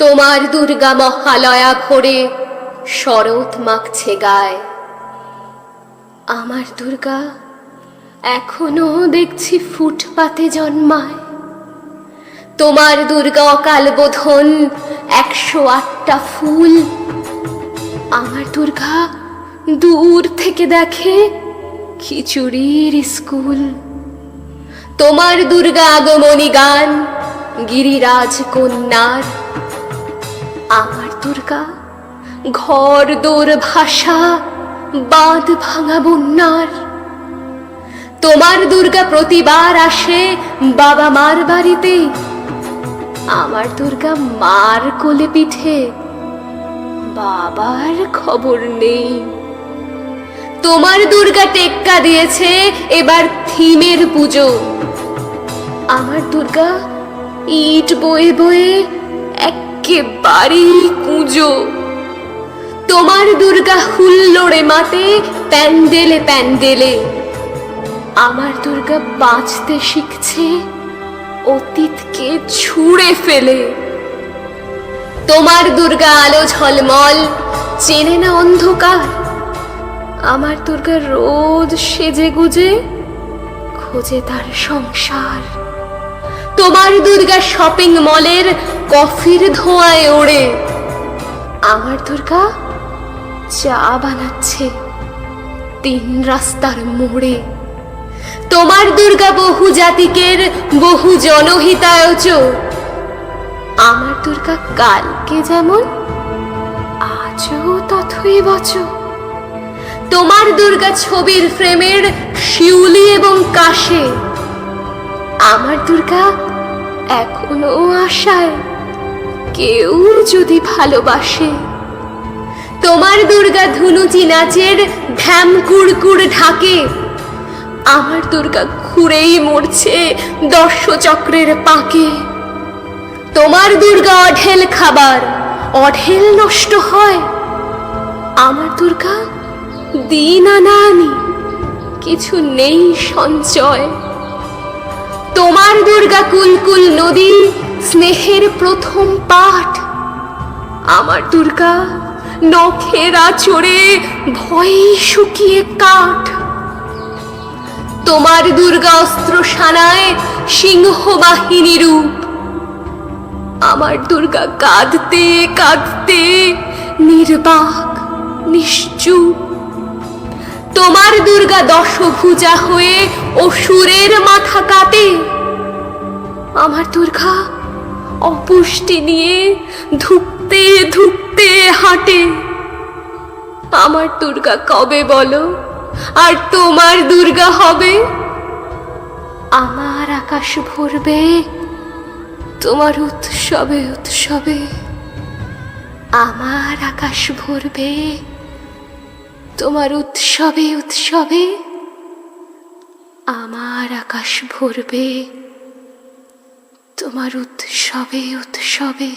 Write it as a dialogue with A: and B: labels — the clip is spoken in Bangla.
A: তোমার দুর্গা মহালয়া ভোরে শরৎ মাখছে গায়। আমার দুর্গা, এখনও দেখছি ফুটপাতে জন্মায়। তোমার দুর্গা অকাল বোধন একশো আটটা ফুল। আমার দুর্গা দূর থেকে দেখে খিচুড়ির স্কুল। তোমার দুর্গা আগমনী গান, গিরিরাজ কন্যার আমার দুর্গা, ঘর দোর ভাষা, বাঁধ ভাঙা বন্যার। তোমার দুর্গা প্রতিবার আসে বাবা মার বাড়িতে। আমার দুর্গা মার কোলে পিঠে, বাবার খবর নেই। তোমার দুর্গা টেক্কা দিয়েছে এবার থিমের পুজো। আমার দুর্গা ইট বয়ে বয়ে একেবারেই কুঁজো তোমার দুর্গা হুল্লোড়ে মাতে, প্যান্ডেলে প্যান্ডেলে। আমার দুর্গা বাঁচতে শিখছে, অতীতকে ছুঁড়ে ফেলে। তোমার দুর্গা আলো ঝলমল, চেনে না অন্ধকার। আমার দুর্গা রোজ সেজে গুজে, খোঁজে তার সংসার। তোমার দুর্গা শপিং মলের কফির ধোঁয়ায় ওড়ে। আমার দুর্গা চা বানাচ্ছে। তিন রাস্তার মোড়ে। তোমার দুর্গা বহু জাতিকের, বহু জনহিতায়চ। আমার দুর্গা কালকে যেমন, আজও তথই বচ তোমার দুর্গা ছবির ফ্রেমের শিউলি এবং কাশে। আমার দুর্গা এখনও আশায়। কেউ যদি ভালোবাসে। তোমার দুর্গা ধুনুচি নাচের ঢ্যাম কুড়কুড় ঢাকে, আমার দুর্গা ঘুরেই মরছে দর্শচক্রের পাকে। তোমার দুর্গা অঢেল খাবার, অঢেল নষ্ট হয়। আমার দুর্গা দিন আনানি, কিছু নেই সঞ্চয়। তোমার দুর্গা কুলকুল নদী স্নেহের প্রথম পাঠ। আমার দুর্গা নখের আচরে ভয়ে শুকিয়ে কাঠ। তোমার দুর্গা অস্ত্র সানায় সিংহ বাহিনী রূপ। আমার দুর্গা কাঁদতে কাঁদতে নির্বাক, নিশ্চুপ। তোমার দুর্গা দশভুজা হয়ে অসুরের মাথা কাটে আমার দুর্গা অপুষ্টি নিয়ে ধুকতে ধুকতে হাঁটে। আমার দুর্গা কবে বলো? আর তোমার দুর্গা হবে? আমার আকাশ ভরবে, তোমার উৎসবে উৎসবে। আমার আকাশ ভরবে, তোমার উৎসবে উৎসবে। আমার আকাশ ভরবে। তোমার উৎসবে উৎসবে।